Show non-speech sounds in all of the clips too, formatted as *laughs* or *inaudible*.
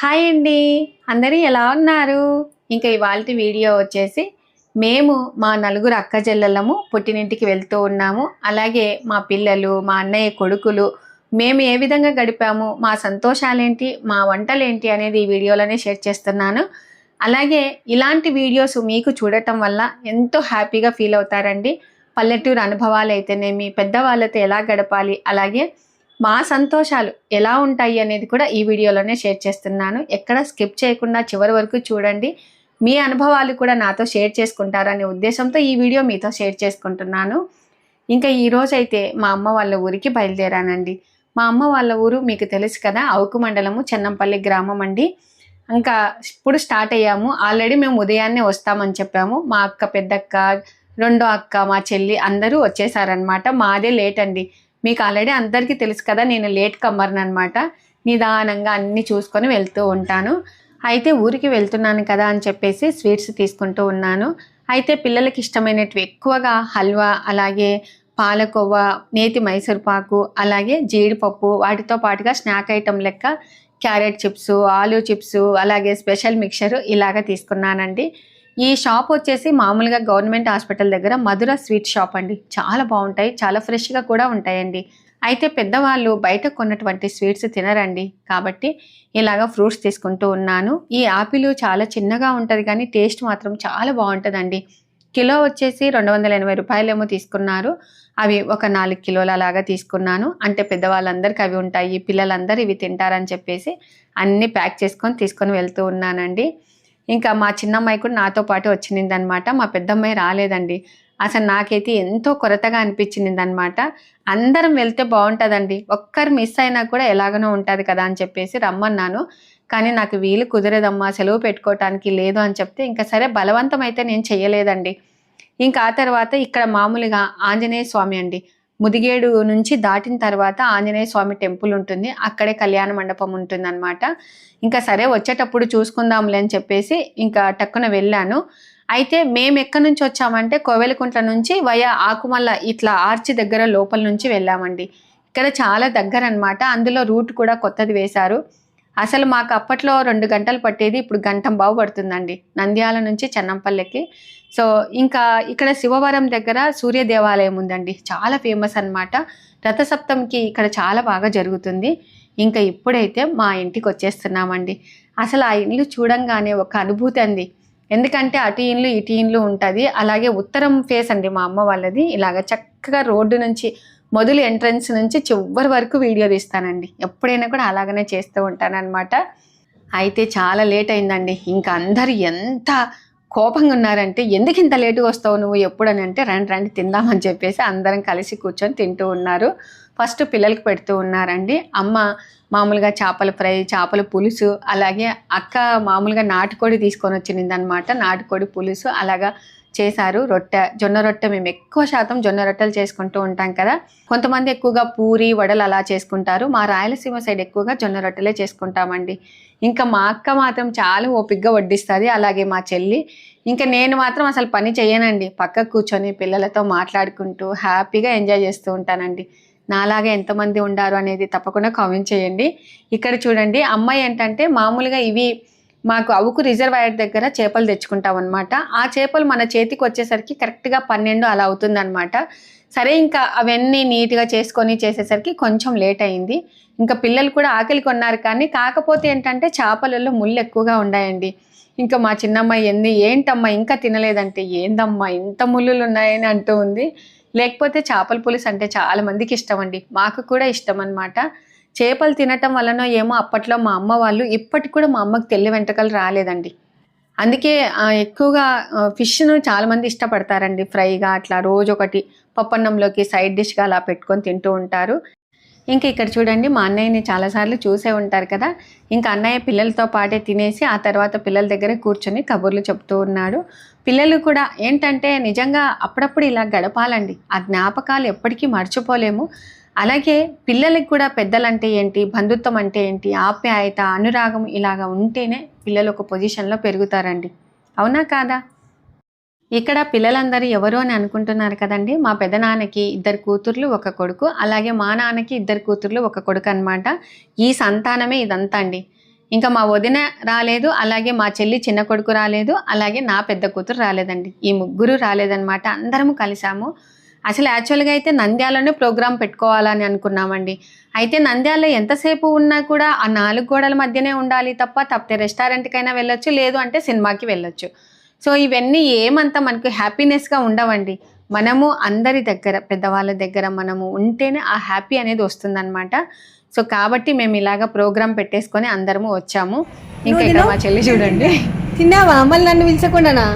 Hi అండి. అందరూ ఎలా ఉన్నారు? ఇంకా ఇవాళ వీడియో వచ్చేసి మేము మా నలుగురు అక్క చెల్లెళ్ళము పుట్టినింటికి వెళ్తూ ఉన్నాము. అలాగే మా పిల్లలు మా అన్నయ్య కొడుకులు మేము ఏ విధంగా గడిపాము మా సంతోషాలేంటి మా వంటలేంటి అనేది ఈ వీడియోలోనే షేర్ చేస్తున్నాను. అలాగే ఇలాంటి వీడియోస్ మీకు చూడటం వల్ల ఎంతో హ్యాపీగా ఫీల్ అవుతారండి. పల్లెటూరు అనుభవాలు అయితేనేమి పెద్దవాళ్ళతో ఎలా గడపాలి అలాగే మా సంతోషాలు ఎలా ఉంటాయి అనేది కూడా ఈ వీడియోలోనే షేర్ చేస్తున్నాను. ఎక్కడ స్కిప్ చేయకుండా చివరి వరకు చూడండి. మీ అనుభవాలు కూడా నాతో షేర్ చేసుకుంటారనే ఉద్దేశంతో ఈ వీడియో మీతో షేర్ చేసుకుంటున్నాను. ఇంకా ఈరోజు అయితే మా అమ్మ వాళ్ళ ఊరికి బయలుదేరానండి. మా అమ్మ వాళ్ళ ఊరు మీకు తెలుసు కదా అవుకు మండలము చెన్నంపల్లి గ్రామం అండి. ఇంకా ఇప్పుడు స్టార్ట్ అయ్యాము. ఆల్రెడీ మేము ఉదయాన్నే వస్తామని చెప్పాము. మా అక్క పెద్దక్క రెండో అక్క మా చెల్లి అందరూ వచ్చేసారనమాట మాదే లేట్ అండి. మీకు ఆల్రెడీ అందరికీ తెలుసు కదా నేను లేట్ కమ్మర్ని అనమాట నిదానంగా అన్నీ చూసుకొని వెళ్తూ ఉంటాను. అయితే ఊరికి వెళ్తున్నాను కదా అని చెప్పేసి స్వీట్స్ తీసుకుంటూ ఉన్నాను. అయితే పిల్లలకి ఇష్టమైనటివి ఎక్కువగా హల్వా అలాగే పాలకోవ నేతి మైసూర్పాకు అలాగే జీడిపప్పు వాటితో పాటుగా స్నాక్ ఐటెం లెక్క క్యారెట్ చిప్స్ ఆలూ చిప్స్ అలాగే స్పెషల్ మిక్చర్ ఇలాగ తీసుకున్నానండి. ఈ షాప్ వచ్చేసి మామూలుగా గవర్నమెంట్ హాస్పిటల్ దగ్గర మధుర స్వీట్ షాప్ అండి. చాలా బాగుంటాయి. చాలా ఫ్రెష్గా కూడా ఉంటాయండి. అయితే పెద్దవాళ్ళు బయట కొన్నటువంటి స్వీట్స్ తినరండి. కాబట్టి ఇలాగ ఫ్రూట్స్ తీసుకుంటూ ఉన్నాను. ఈ ఆపిల్ చాలా చిన్నగా ఉంటుంది కానీ టేస్ట్ మాత్రం చాలా బాగుంటుందండి. కిలో వచ్చేసి రెండు వందల ఎనభై రూపాయలేమో తీసుకున్నారు. అవి ఒక నాలుగు కిలోల లాగా తీసుకున్నాను. అంటే పెద్దవాళ్ళందరికీ అవి ఉంటాయి. పిల్లలందరూ ఇవి తింటారని చెప్పేసి అన్నీ ప్యాక్ చేసుకొని తీసుకొని వెళ్తూ ఉన్నానండి. ఇంకా మా చిన్నమ్మాయి కూడా నాతో పాటు వచ్చింది అనమాట మా పెద్దమ్మాయి రాలేదండి. అసలు నాకైతే ఎంతో కొరతగా అనిపించింది అనమాట అందరం వెళ్తే బాగుంటుందండి. ఒక్కరు మిస్ అయినా కూడా ఎలాగనో ఉంటుంది కదా అని చెప్పేసి రమ్మన్నాను. కానీ నాకు వీలు కుదరదమ్మా సెలవు పెట్టుకోవటానికి లేదు అని చెప్తే ఇంకా సరే బలవంతం అయితే నేను చేయలేదండి ఇంకా ఆ తర్వాత ఇక్కడ మామూలుగా ఆంజనేయ స్వామి అండి. ముదిగేడు నుంచి దాటిన తర్వాత ఆంజనేయ స్వామి టెంపుల్ ఉంటుంది. అక్కడే కళ్యాణ మండపం ఉంటుంది అనమాట ఇంకా సరే వచ్చేటప్పుడు చూసుకుందాంలే అని చెప్పేసి ఇంకా టక్కున వెళ్ళాను. అయితే మేము ఎక్కడి నుంచి వచ్చామంటే కోవెలకుంట్ల నుంచి వయా ఆకుమల్ల ఇట్లా ఆర్చి దగ్గర లోపల నుంచి వెళ్ళామండి. ఇక్కడ చాలా దగ్గర అనమాట అందులో రూట్ కూడా కొత్తది వేశారు. అసలు మాకు అప్పట్లో రెండు గంటలు పట్టేది ఇప్పుడు గంటం బాగుపడుతుందండి నంద్యాల నుంచి చెన్నంపల్లికి. సో ఇంకా ఇక్కడ శివవరం దగ్గర సూర్య దేవాలయం ఉందండి. చాలా ఫేమస్ అనమాట రథసప్తంకి ఇక్కడ చాలా బాగా జరుగుతుంది. ఇంకా ఇప్పుడైతే మా ఇంటికి వచ్చేస్తున్నామండి. అసలు ఆ ఇల్లు చూడంగానే ఒక అనుభూతి అండి. ఎందుకంటే అటు ఇండ్లు ఇటు ఇండ్లు ఉంటుంది. అలాగే ఉత్తరం ఫేస్ అండి మా అమ్మ వాళ్ళది. ఇలాగ చక్కగా రోడ్డు నుంచి మొదలు ఎంట్రన్స్ నుంచి చివరి వరకు వీడియో తీస్తానండి. ఎప్పుడైనా కూడా అలాగనే చేస్తూ ఉంటానన్నమాట. అయితే చాలా లేట్ అయిందండి. ఇంకా అందరు ఎంత కోపంగా ఉన్నారంటే ఎందుకు ఇంత లేటుగా వస్తావు నువ్వు? ఎప్పుడని? అంటే రండి రండి తిందామని చెప్పేసి అందరం కలిసి కూర్చొని తింటూ ఉన్నారు. ఫస్ట్ పిల్లలకు పెడుతూ ఉన్నారండి. అమ్మ మామూలుగా చేపల ఫ్రై చేపల పులుసు అలాగే అక్క మామూలుగా నాటుకోడి తీసుకొని వచ్చింది అనమాట నాటుకోడి పులుసు అలాగా చేశారు. రొట్టె జొన్న రొట్టె మేము ఎక్కువ శాతం జొన్న రొట్టెలు చేసుకుంటూ ఉంటాం కదా. కొంతమంది ఎక్కువగా పూరి వడలు అలా చేసుకుంటారు. మా రాయలసీమ సైడ్ ఎక్కువగా జొన్న రొట్టెలే చేసుకుంటామండి. ఇంకా మా అక్క మాత్రం చాలా ఓపిగ్గా వడ్డిస్తుంది అలాగే మా చెల్లి. ఇంకా నేను మాత్రం అసలు పని చేయనండి పక్క కూర్చొని పిల్లలతో మాట్లాడుకుంటూ హ్యాపీగా ఎంజాయ్ చేస్తూ ఉంటానండి. నాలాగా ఎంతమంది ఉండారు అనేది తప్పకుండా కామెంట్ చేయండి. ఇక్కడ చూడండి అమ్మాయి ఏంటంటే మామూలుగా ఇవి మాకు అవుకు రిజర్వాయర్ దగ్గర చేపలు తెచ్చుకుంటాం అనమాట ఆ చేపలు మన చేతికి వచ్చేసరికి కరెక్ట్గా పన్నెండు అలా అవుతుందన్నమాట. సరే ఇంకా అవన్నీ నీట్గా చేసుకొని చేసేసరికి కొంచెం లేట్ అయింది. ఇంకా పిల్లలు కూడా ఆకలి కొన్నారు కానీ కాకపోతే ఏంటంటే చేపలలో ముళ్ళు ఎక్కువగా ఉన్నాయండి ఇంకా మా చిన్నమ్మాయి ఎంది ఏంటమ్మా ఇంకా తినలేదంటే ఏందమ్మా ఇంత ముళ్ళులు ఉన్నాయని అంటూ ఉంది. లేకపోతే చేపల పులుసు అంటే చాలా మందికి ఇష్టం అండి మాకు కూడా ఇష్టం అనమాట చేపలు తినటం వలన ఏమో అప్పట్లో మా అమ్మ వాళ్ళు ఇప్పటికి కూడా మా అమ్మకు తెల్లి వెంటకలు రాలేదండి. అందుకే ఎక్కువగా ఫిష్ను చాలామంది ఇష్టపడతారండి ఫ్రైగా అట్లా రోజు ఒకటి పప్పన్నంలోకి సైడ్ డిష్గా అలా పెట్టుకొని తింటూ ఉంటారు. ఇంకా ఇక్కడ చూడండి మా అన్నయ్యని చాలాసార్లు చూసే ఉంటారు కదా. ఇంకా అన్నయ్య పిల్లలతో పాటే తినేసి ఆ తర్వాత పిల్లల దగ్గర కూర్చొని కబుర్లు చెప్తూ ఉన్నాడు. పిల్లలు కూడా ఏంటంటే నిజంగా అప్పుడప్పుడు ఇలా గడపాలండి. ఆ జ్ఞాపకాలు ఎప్పటికీ మర్చిపోలేము. అలాగే పిల్లలకి కూడా పెద్దలంటే ఏంటి బంధుత్వం అంటే ఏంటి ఆప్యాయత అనురాగం ఇలాగా ఉంటేనే పిల్లలు ఒక పొజిషన్లో పెరుగుతారండి. అవునా కాదా? ఇక్కడ పిల్లలందరూ ఎవరు అని అనుకుంటున్నారు కదండి? మా పెదనాన్నకి ఇద్దరు కూతుర్లు ఒక కొడుకు. అలాగే మా నాన్నకి ఇద్దరు కూతుర్లు ఒక కొడుకు అనమాట ఈ సంతానమే ఇదంతా అండి. ఇంకా మా వదిన రాలేదు అలాగే మా చెల్లి చిన్న కొడుకు రాలేదు అలాగే నా పెద్ద కూతురు రాలేదండి. ఈ ముగ్గురు రాలేదన్నమాట. అందరము కలిసాము. అసలు యాక్చువల్గా అయితే నంద్యాలనే ప్రోగ్రాం పెట్టుకోవాలని అనుకున్నామండి. అయితే నంద్యాలలో ఎంతసేపు ఉన్నా కూడా ఆ నాలుగు గోడల మధ్యనే ఉండాలి తప్ప తప్పితే రెస్టారెంట్కైనా వెళ్ళొచ్చు లేదు అంటే సినిమాకి వెళ్ళొచ్చు. సో ఇవన్నీ ఏమంత మనకు హ్యాపీనెస్గా ఉండవండి. మనము అందరి దగ్గర పెద్దవాళ్ళ దగ్గర మనము ఉంటేనే ఆ హ్యాపీ అనేది వస్తుందన్నమాట. సో కాబట్టి మేము ఇలాగ ప్రోగ్రామ్ పెట్టేసుకొని అందరము వచ్చాము. ఇంకా ఇక్కడ మా చెల్లి చూడండి. తిన్నావా? మళ్ళీ నన్ను పిలిచకుండానా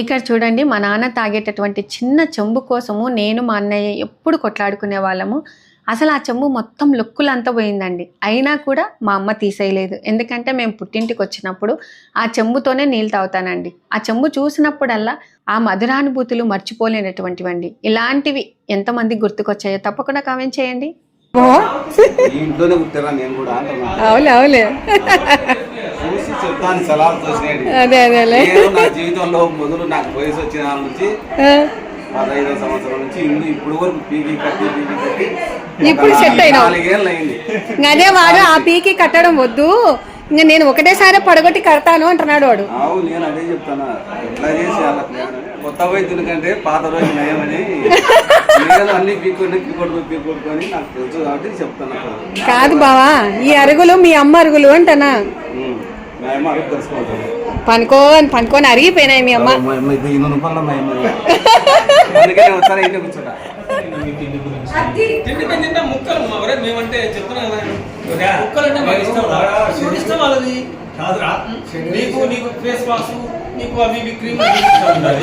ఇక్కడ చూడండి మా నాన్న తాగేటటువంటి చిన్న చెంబు కోసము నేను మా అన్నయ్య ఎప్పుడు కొట్లాడుకునే వాళ్ళము. అసలు ఆ చెంబు మొత్తం లొక్కులంతా పోయిందండి. అయినా కూడా మా అమ్మ తీసేయలేదు. ఎందుకంటే మేము పుట్టింటికి వచ్చినప్పుడు ఆ చెంబుతోనే నీళ్ళు తాగుతానండి. ఆ చెంబు చూసినప్పుడల్లా ఆ మధురానుభూతులు మర్చిపోలేనటువంటివండి. ఇలాంటివి ఎంతమంది గుర్తుకొచ్చాయో తప్పకుండా కామెంట్ చేయండి. అవులే అవులే చెప్తాను తోసినాయండి అదే అదేలే నా జీవితంలో మొదలు నాకు వయసు వచ్చిన నుంచి పదహైదో సంవత్సరం నుంచి ఇల్లు ఇప్పుడు వరకు పీకి కట్టి పీకి కట్టి ఇప్పుడు. నాలుగేళ్ళు అయింది. ఇంక అదే వాడు ఆ పీకి కట్టడం వద్దు. ఇంకా నేను ఒకటేసారి పడగొట్టి కడతాను అంటున్నాడు వాడు. నేను అదే చెప్తాను. ఎట్లా చేసి కొత్త వైద్యుల కంటే పాత రోజు నయమని. నేను అన్ని పీక్కొని పీకొడుకు పీకొడుకొని నాకు తెలుసు కాబట్టి చెప్తాను కాదు బావా ఈ అరుగులు మీ అమ్మ అరుగులు అంటనా? పనుకోని పనుకొని అరిగిపోయినాయి మీ అమ్మ. కదా. కాదురా. నీకు నీకు ఫేస్ వాష్ నీకు అవి ఇవి క్రీమ్ ఇష్టం ఉండాలి.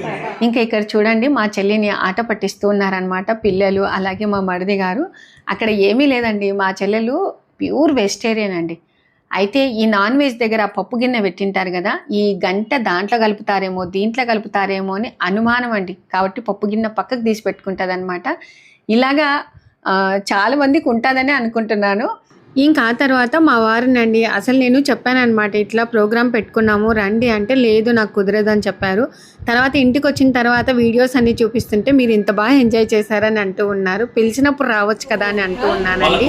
*laughs* ఇంకా ఇక్కడ చూడండి మా చెల్లిని ఆట పట్టిస్తూ ఉన్నారనమాట పిల్లలు అలాగే మా మరిది గారు. అక్కడ ఏమీ లేదండి మా చెల్లెలు ప్యూర్ వెజిటేరియన్ అండి. అయితే ఈ నాన్ వెజ్ దగ్గర పప్పు గిన్నె పెట్టింటారు కదా ఈ గంట దాంట్లో కలుపుతారేమో దీంట్లో కలుపుతారేమో అని అనుమానం అండి. కాబట్టి పప్పు గిన్నె పక్కకు తీసి పెట్టుకుంటుంది అనమాట ఇలాగా చాలా మందికి ఉంటుందని అనుకుంటున్నాను. ఇంకా ఆ తర్వాత మా వారినండి అసలు నేను చెప్పానన్నమాట ఇట్లా ప్రోగ్రామ్ పెట్టుకున్నాము రండి అంటే లేదు నాకు కుదరదు అని చెప్పారు. తర్వాత ఇంటికి వచ్చిన తర్వాత వీడియోస్ అన్ని చూపిస్తుంటే మీరు ఇంత బాగా ఎంజాయ్ చేశారని అంటూ ఉన్నారు. పిలిచినప్పుడు రావచ్చు కదా అని అంటూ ఉన్నానండి.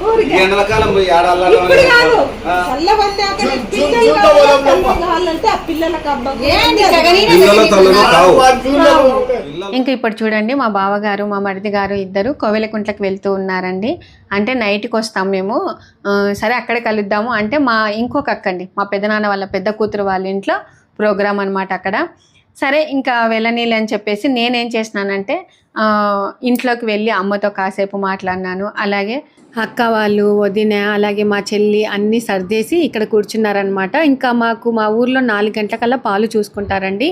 ఎండలకాలం ఇంకా ఇప్పుడు చూడండి మా బావగారు మా మరిది గారు ఇద్దరు కోవెలకుంట్లకి వెళ్తూ ఉన్నారండి. అంటే నైట్కి వస్తాం మేము. సరే అక్కడ కలుద్దాము. అంటే మా ఇంకొక అక్క అండి మా పెద్దనాన్న వాళ్ళ పెద్ద కూతురు వాళ్ళ ఇంట్లో ప్రోగ్రామ్ అనమాట అక్కడ. సరే ఇంకా వెళ్ళనీలే అని చెప్పేసి నేనేం చేసినానంటే ఇంట్లోకి వెళ్ళి అమ్మతో కాసేపు మాట్లాడినాను. అలాగే అక్క వాళ్ళు వదిన అలాగే మా చెల్లి అన్నీ సర్దేసి ఇక్కడ కూర్చున్నారనమాట ఇంకా మాకు మా ఊర్లో నాలుగు గంటలకల్లా పాలు చూసుకుంటారండి.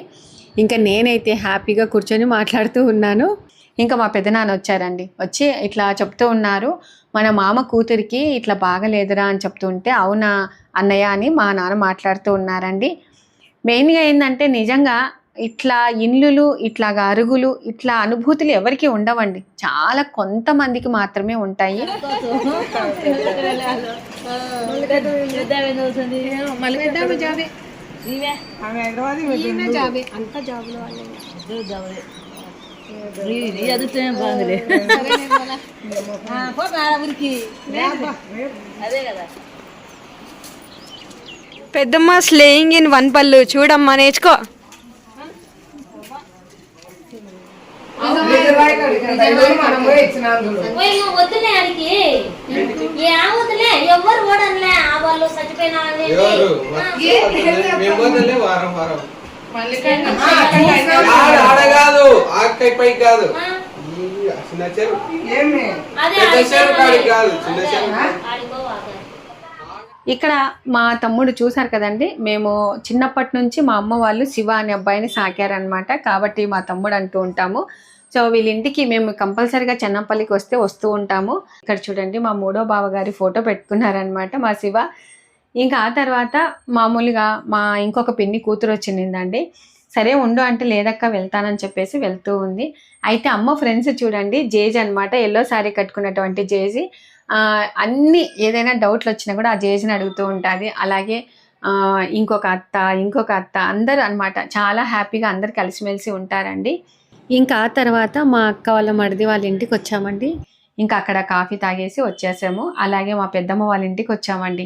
ఇంకా నేనైతే హ్యాపీగా కూర్చొని మాట్లాడుతూ ఉన్నాను. ఇంకా మా పెదనాన్న వచ్చారండి. వచ్చి ఇట్లా చెప్తూ ఉన్నారు మన మామ కూతురికి ఇట్లా బాగలేదురా అని చెప్తుంటే అవునా అన్నయ్య అని మా నాన్న మాట్లాడుతూ ఉన్నారండి. మెయిన్గా ఏంటంటే నిజంగా ఇట్లా ఇల్లులు ఇట్లాగా అరుగులు ఇట్లా అనుభూతులు ఎవరికి ఉండవండి. చాలా కొంతమందికి మాత్రమే ఉంటాయి. పెద్దమ్మ స్లేయింగ్ ఇన్ వన్ పళ్ళు చూడమ్మా నేర్చుకో పోయి వద్దులే ఆడికి. ఏ వద్దులే. ఎవ్వరు ఓడనులే ఆ వాళ్ళు చచ్చిపోయిన వారం వారం. ఆడ ఆడ కాదు. ఆకై పై కాదు. చిన్న చెరువు. కాదు చిన్న చెరువు. ఇక్కడ మా తమ్ముడు చూశారు కదండి మేము చిన్నప్పటి నుంచి మా అమ్మ వాళ్ళు శివ అనే అబ్బాయిని సాకారనమాట కాబట్టి మా తమ్ముడు అంటూ ఉంటాము. సో వీళ్ళ ఇంటికి మేము కంపల్సరిగా చెన్నంపల్లికి వస్తే వస్తూ ఉంటాము. ఇక్కడ చూడండి మా మూడో బావగారి ఫోటో పెట్టుకున్నారనమాట మా శివ. ఇంకా ఆ తర్వాత మామూలుగా మా ఇంకొక పిన్ని కూతురు వచ్చిందండి. సరే ఉండు అంటే లేదక్క వెళ్తానని చెప్పేసి వెళ్తూ ఉంది. అయితే అమ్మ ఫ్రెండ్స్ చూడండి జేజ్ అన్నమాట. ఎల్లో శారీ కట్టుకున్నటువంటి జేజీ. అన్ని ఏదైనా డౌట్లు వచ్చినా కూడా ఆ జేజ్ని అడుగుతూ ఉంటుంది. అలాగే ఇంకొక అత్త ఇంకొక అత్త అందరూ అన్నమాట. చాలా హ్యాపీగా అందరు కలిసిమెలిసి ఉంటారండి. ఇంకా ఆ తర్వాత మా అక్క వాళ్ళ మరిది వాళ్ళ ఇంటికి వచ్చామండి ఇంకా అక్కడ కాఫీ తాగేసి వచ్చేసాము. అలాగే మా పెద్దమ్మ వాళ్ళ ఇంటికి వచ్చామండి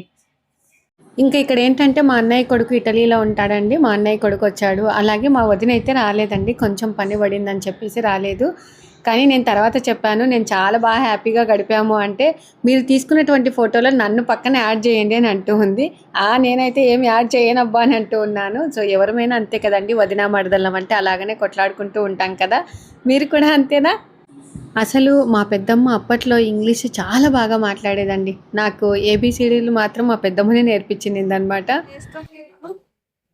ఇంకా ఇక్కడ ఏంటంటే మా అన్నయ్య కొడుకు ఇటలీలో ఉంటాడండి. మా అన్నయ్య కొడుకు వచ్చాడు అలాగే మా వదిన అయితే రాలేదండి. కొంచెం పని పడిందని చెప్పేసి రాలేదు. కానీ నేను తర్వాత చెప్పాను నేను చాలా బాగా హ్యాపీగా గడిపాము అంటే మీరు తీసుకున్నటువంటి ఫోటోలో నన్ను పక్కన యాడ్ చేయండి అని అంటూ ఉంది. ఆ నేనైతే ఏం యాడ్ చేయనబ్బా అని అంటూ ఉన్నాను. సో ఎవరమైనా అంతే కదండి వదిన మరదళ్ళం అంటే అలాగనే కొట్లాడుకుంటూ ఉంటాం కదా. మీరు కూడా అంతేనా? అసలు మా పెద్దమ్మ అప్పట్లో ఇంగ్లీష్ చాలా బాగా మాట్లాడేదండి. నాకు ఏబిసిడీలు మాత్రం మా పెద్దమ్మనే నేర్పించింది అనమాట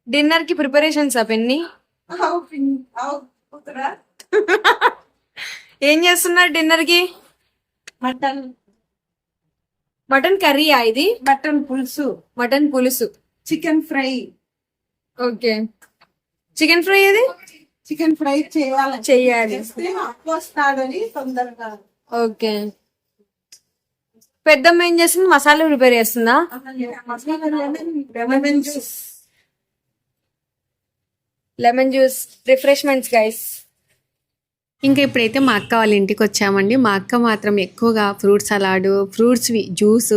డిన్నర్కి ప్రిపరేషన్స్ అవన్నీ ఏం చేస్తున్నారు డిన్నర్కి? మటన్. మటన్ కర్రీయా ఇది? మటన్ పులుసు. మటన్ పులుసు. Chicken fry. Okay. Chicken fry ఇది చికెన్ ఫ్రై చేయాలి. అప్పు వస్తాడని తొందరగా. ఓకే. పెద్దమ్మ ఏం చేస్తుంది? మసాలా ప్రిపేర్ చేస్తుందా? Lemon juice. Lemon juice. Refreshments guys ఇంకా ఇప్పుడైతే మా అక్క వాళ్ళ ఇంటికి వచ్చామండి మా అక్క మాత్రం ఎక్కువగా ఫ్రూట్ సలాడ్ ఫ్రూట్స్ జ్యూస్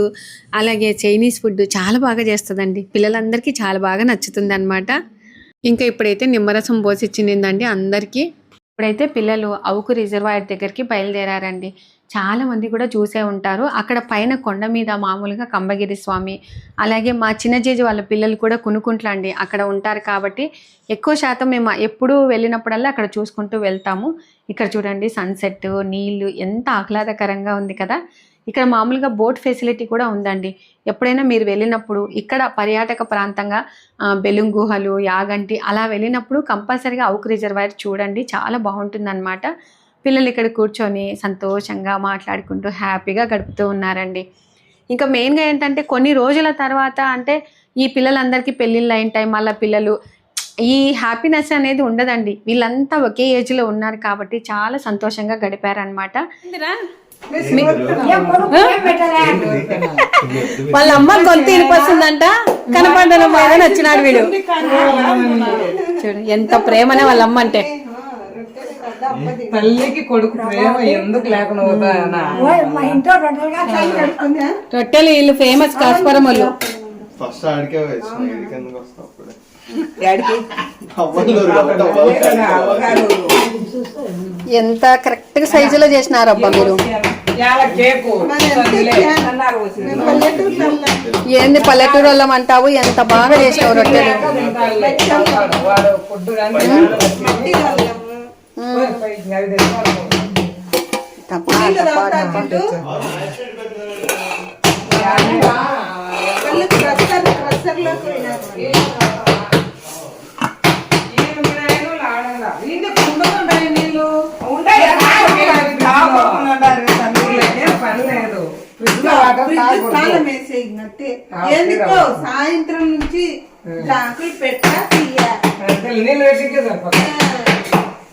అలాగే చైనీస్ ఫుడ్ చాలా బాగా చేస్తుందండి. పిల్లలందరికీ చాలా బాగా నచ్చుతుంది అనమాట ఇంకా ఇప్పుడైతే నిమ్మరసం పోసి ఇచ్చిందండి అందరికీ ఇప్పుడైతే పిల్లలు అవుకు రిజర్వాయర్ దగ్గరికి బయలుదేరారండి. చాలా మంది కూడా చూసే ఉంటారు. అక్కడ పైన కొండ మీద మామూలుగా కంబగిరి స్వామి అలాగే మా చిన్న వాళ్ళ పిల్లలు కూడా కునుకుంట్లండి అక్కడ ఉంటారు కాబట్టి ఎక్కువ శాతం మేము ఎప్పుడు వెళ్ళినప్పుడల్లా అక్కడ చూసుకుంటూ వెళ్తాము. ఇక్కడ చూడండి సన్సెట్ నీళ్ళు ఎంత ఆహ్లాదకరంగా ఉంది కదా. ఇక్కడ మామూలుగా బోట్ ఫెసిలిటీ కూడా ఉందండి. ఎప్పుడైనా మీరు వెళ్ళినప్పుడు ఇక్కడ పర్యాటక ప్రాంతంగా బెలుం గుహలు యాగంటి అలా వెళ్ళినప్పుడు కంపల్సరీగా అవుక్ రిజర్వాయర్ చూడండి. చాలా బాగుంటుందన్నమాట. పిల్లలు ఇక్కడ కూర్చొని సంతోషంగా మాట్లాడుకుంటూ హ్యాపీగా గడుపుతూ ఉన్నారండి. ఇంకా మెయిన్గా ఏంటంటే కొన్ని రోజుల తర్వాత అంటే ఈ పిల్లలందరికీ పెళ్ళిళ్ళు అయిన టైం మళ్ళీ పిల్లలు ఈ హ్యాపీనెస్ అనేది ఉండదండి. వీళ్ళంతా ఒకే ఏజ్లో ఉన్నారు కాబట్టి చాలా సంతోషంగా గడిపారనమాట వాళ్ళ అమ్మ గొంతు ఇనిపొస్తుందంట కనపడడం నచ్చినాడు వీడు. చూడు ఎంత ప్రేమనే వాళ్ళ అమ్మ అంటే. తల్లికి కొడుకు ప్రేమ ఎందుకు లేకుండా రొట్టెలు వీళ్ళు ఫేమస్ కాస్పరం వాళ్ళు ఫస్ట్ ఆడికే వచ్చిన ఇడికి ఎందుకు వస్తావు అప్పుడే? ఎంత కరెక్ట్గా సైజులో చేసినారు అబ్బా మీరు? ఏంది పల్లెటూరు వాళ్ళం అంటావు? ఎంత బాగా చేసినావు రొట్టెలు. ఎందుకో సాయంత్రం నుంచి జాకులు పెట్టా తీయ. నీళ్ళు సరిపోతుంది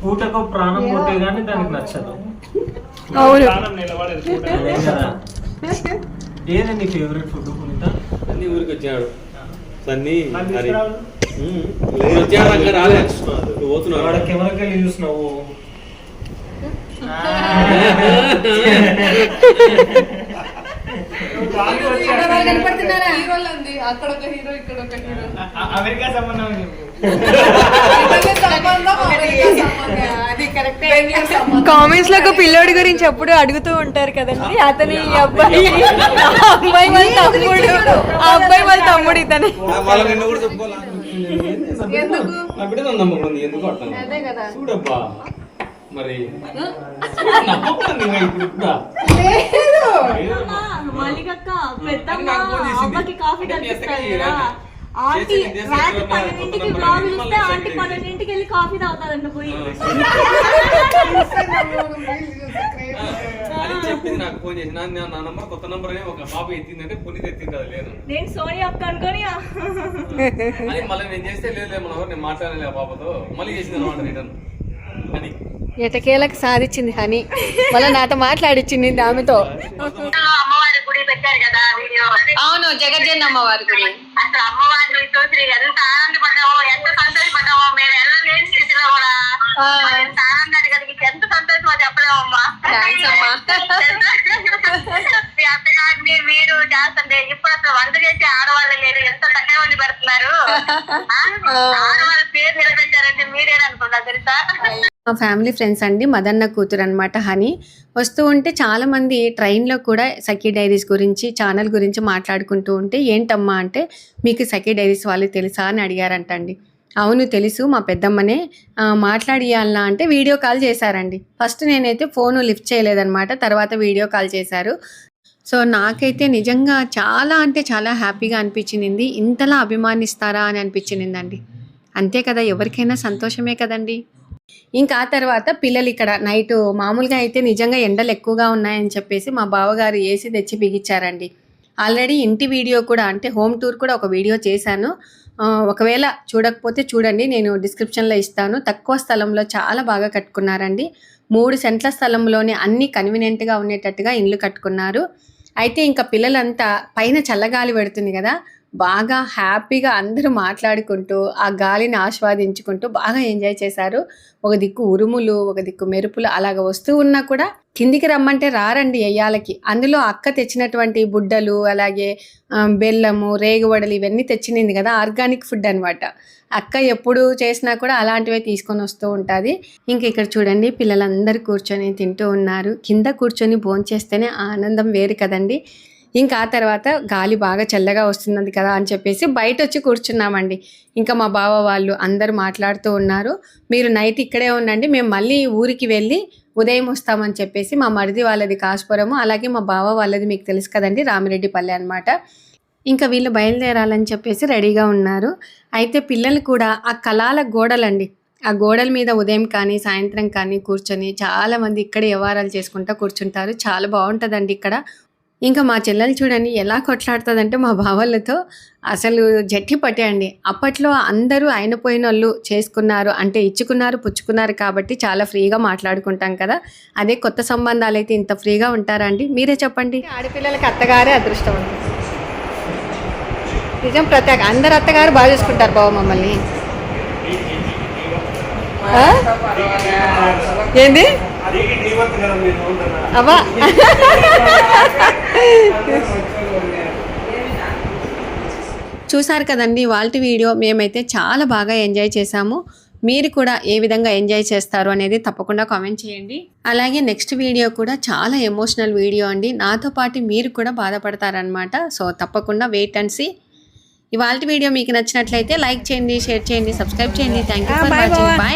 పూటకు ప్రాణం పోతే గానీ దానికి నచ్చదు. అవును. ఏది నీ ఫేవరెట్ ఫుడ్ పునీత? అన్ని ఊరికి వచ్చాడు. సన్నీ నేను వచ్చాడు అక్కడ రాలే నువ్వు పోతున్నావు. వాడ కెమెరాకి వెళ్ళి చూసినావు? *laughs* అమెరికా సంబంధం కామెంట్స్లో ఒక పిల్లోడి గురించి ఎప్పుడు అడుగుతూ ఉంటారు కదండి. అతని అబ్బాయి ఆ అబ్బాయి వాళ్ళ తమ్ముడు. ఆ అబ్బాయి వాళ్ళ తమ్ముడు ఇతనే. ఎందుకు? అదే కదా. మరి. మల్లికక్క పెద్దమ్మ. అమ్మకి కాఫీ కదా. ఆంటీ రాత్రి పన్నెండింటికి నంబర్ బ్లాగ్ అడిగి చూస్తే మళ్ళీ ఆంటీ సెకండ్ పన్నెండింటికి వెళ్ళి కాఫీ పోయి. *laughs* చెప్పింది నాకు ఫోన్ చేసి. నా నా నంబర్ కొత్త నంబర్ అని ఒక పాప ఎత్తిందంటే పునీత్ ఎత్తింది అది లేదు. నేను సోనియా అక్క అనుకొని అని మళ్ళీ నేను చేస్తే లేదు లేదు మన నేను మాట్లాడలే ఆ పాపతో మళ్ళీ చేసింది అనమాట రిటర్న్. అని ఎటకేలకు సాధించింది హని. మళ్ళీ నాతో మాట్లాడిచ్చింది ఆమెతో. అమ్మవారి గుడి పెట్టారు కదా వీడియో. అవును జగజ్జన్ అమ్మవారి గుడి. అసలు అమ్మవారిని చూసి ఎంత ఎంత మీరు కూడా. ఎంత ఆనందాన్ని ఎంత సంతోషమో చెప్పలేమమ్మా. Thanks అమ్మా. మీ అత్తగారిని మీరు చేస్తుంటే ఇప్పుడు అసలు వంట చేసే ఆడవాళ్ళు లేరు. ఎంత పెడుతున్నారు? ఆడవాళ్ళ పేరు నిలబెట్టారంటే మీరే అనుకుంటా తెలుసా మా ఫ్యామిలీ ఫ్రెండ్స్ అండి మదన్న కూతురు అనమాట హనీ. వస్తూ ఉంటే చాలామంది ట్రైన్లో కూడా సఖీ డైరీస్ గురించి ఛానల్ గురించి మాట్లాడుకుంటూ ఉంటే ఏంటమ్మా అంటే మీకు సఖీ డైరీస్ వాళ్ళు తెలుసా? అని అడిగారంటండి. అవును తెలుసు. మా పెద్దమ్మనే మాట్లాడియాలనా అంటే వీడియో కాల్ చేశారండి. ఫస్ట్ నేనైతే ఫోన్ లిఫ్ట్ చేయలేదన్నమాట తర్వాత వీడియో కాల్ చేశారు. సో నాకైతే నిజంగా చాలా అంటే చాలా హ్యాపీగా అనిపించింది ఇంతలా అభిమానిస్తారా అని అనిపించిందండి అంతే కదా ఎవరికైనా సంతోషమే కదండి. ఇంకా ఆ తర్వాత పిల్లలు ఇక్కడ నైట్ మామూలుగా అయితే నిజంగా ఎండలు ఎక్కువగా ఉన్నాయని చెప్పేసి మా బావగారు ఏసీ తెచ్చి బిగించారండి. ఆల్రెడీ ఇంటి వీడియో కూడా అంటే హోమ్ టూర్ కూడా ఒక వీడియో చేశాను. ఒకవేళ చూడకపోతే చూడండి నేను డిస్క్రిప్షన్లో ఇస్తాను. తక్కువ స్థలంలో చాలా బాగా కట్టుకున్నారండి. మూడు సెంట్ల స్థలంలోనే అన్ని కన్వీనియంట్గా ఉండేటట్టుగా ఇల్లు కట్టుకున్నారు. అయితే ఇంకా పిల్లలంతా పైన చల్లగాలి పెడుతుంది కదా బాగా హ్యాపీగా అందరూ మాట్లాడుకుంటూ ఆ గాలిని ఆస్వాదించుకుంటూ బాగా ఎంజాయ్ చేశారు. ఒక దిక్కు ఉరుములు ఒక దిక్కు మెరుపులు అలాగ వస్తూ ఉన్నా కూడా కిందికి రమ్మంటే రారండి ఎయ్యాలకి. అందులో అక్క తెచ్చినటువంటి బుడ్డలు అలాగే బెల్లము రేగువడలు ఇవన్నీ తెచ్చినింది కదా ఆర్గానిక్ ఫుడ్ అన్నమాట. అక్క ఎప్పుడు చేసినా కూడా అలాంటివే తీసుకొని వస్తూ ఉంటుంది. ఇంక ఇక్కడ చూడండి పిల్లలందరూ కూర్చొని తింటూ ఉన్నారు. కింద కూర్చొని భోంచేస్తేనే ఆనందం వేరు కదండి. ఇంకా ఆ తర్వాత గాలి బాగా చల్లగా వస్తున్నది కదా అని చెప్పేసి బయట వచ్చి కూర్చున్నామండి. ఇంకా మా బావ వాళ్ళు అందరూ మాట్లాడుతూ ఉన్నారు. మీరు నైట్ ఇక్కడే ఉండండి మేము మళ్ళీ ఊరికి వెళ్ళి ఉదయం వస్తామని చెప్పేసి మా మరిది వాళ్ళది కాసుపురము అలాగే మా బావ వాళ్ళది మీకు తెలుసు కదండి రామిరెడ్డిపల్లి అనమాట ఇంకా వీళ్ళు బయలుదేరాలని చెప్పేసి రెడీగా ఉన్నారు. అయితే పిల్లలు కూడా ఆ కళాల గోడలండి. ఆ గోడల మీద ఉదయం కానీ సాయంత్రం కానీ కూర్చొని చాలామంది ఇక్కడ వ్యవహారాలు చేసుకుంటూ కూర్చుంటారు. చాలా బాగుంటుందండి ఇక్కడ. ఇంకా మా చెల్లెలు చూడండి ఎలా కొట్లాడుతుందంటే మా బావలతో అసలు జట్టి పట్టేయండి అప్పట్లో అందరూ అయిన పోయిన వాళ్ళు చేసుకున్నారు అంటే ఇచ్చుకున్నారు పుచ్చుకున్నారు కాబట్టి చాలా ఫ్రీగా మాట్లాడుకుంటాం కదా. అదే కొత్త సంబంధాలు అయితే ఇంత ఫ్రీగా ఉంటారా అండి? మీరే చెప్పండి. ఆడపిల్లలకి అత్తగారే అదృష్టం నిజం ప్రత్యేక అందరు అత్తగారు బాగా చూసుకుంటారు బావ మమ్మల్ని? ఏంది? అవ్వా. *laughs* చూసారు కదండి వాళ్ళ వీడియో మేమైతే చాలా బాగా ఎంజాయ్ చేశాము. మీరు కూడా ఏ విధంగా ఎంజాయ్ చేస్తారు అనేది తప్పకుండా కామెంట్ చేయండి. అలాగే నెక్స్ట్ వీడియో కూడా చాలా ఎమోషనల్ వీడియో అండి. నాతో పాటు మీరు కూడా బాధపడతారనమాట సో తప్పకుండా వెయిట్ అండ్ సీ. ఇవాళ వీడియో మీకు నచ్చినట్లయితే లైక్ చేయండి షేర్ చేయండి సబ్స్క్రైబ్ చేయండి. Thank you for watching bye